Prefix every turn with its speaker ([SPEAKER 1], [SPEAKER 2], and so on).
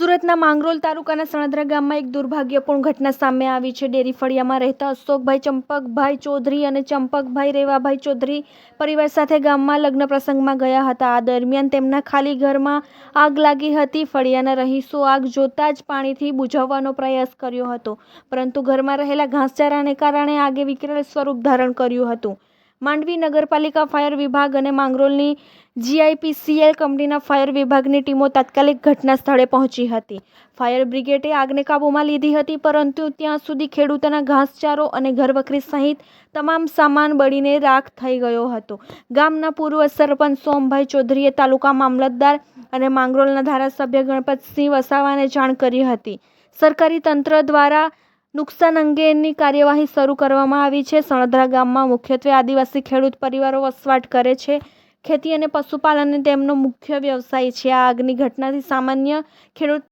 [SPEAKER 1] સુરતના માંગરોલ તાલુકાના સણદ્રા ગામમાં એક દુર્ભાગ્યપૂર્ણ ઘટના સામે આવી છે. ડેરી ફળિયામાં રહેતા અશોકભાઈ ચંપકભાઈ ચૌધરી અને ચંપકભાઈ રેવાભાઈ ચૌધરી પરિવાર સાથે ગામમાં લગ્ન પ્રસંગમાં ગયા હતા. આ દરમિયાન તેમના ખાલી ઘરમાં આગ લાગી હતી. ફળિયાના રહીશો આગ જોતા જ પાણીથી બુઝાવવાનો પ્રયાસ કર્યો હતો. પરંતુ ઘરમાં રહેલા ઘાસચારાને કારણે આગે વિકરાળ સ્વરૂપ ધારણ કર્યું હતું. માંડવી નગરપાલિકા ફાયર વિભાગ અને માંગરોળની જીઆઈપીસીએલ કંપનીના ફાયર વિભાગની ટીમો તાત્કાલિક ઘટના સ્થળે પહોંચી હતી. ફાયર બ્રિગેડે આગને કાબૂમાં લીધી હતી, પરંતુ ત્યાં સુધી ખેડૂતોના ઘાસચારો અને ઘરવખરી સહિત તમામ સામાન બળીને રાખ થઈ ગયો હતો. ગામના પૂર્વ સરપંચ સોમભાઈ ચૌધરીએ તાલુકા મામલતદાર અને માંગરોળના ધારાસભ્ય ગણપતસિંહ વસાવાને જાણ કરી હતી. સરકારી તંત્ર દ્વારા નુકસાન અંગેની કાર્યવાહી શરૂ કરવામાં આવી છે. સણધરા ગામમાં મુખ્યત્વે આદિવાસી ખેડૂત પરિવારો વસવાટ કરે છે. ખેતી અને પશુપાલન તેમનો મુખ્ય વ્યવસાય છે. આ આગની ઘટનાથી સામાન્ય ખેડૂત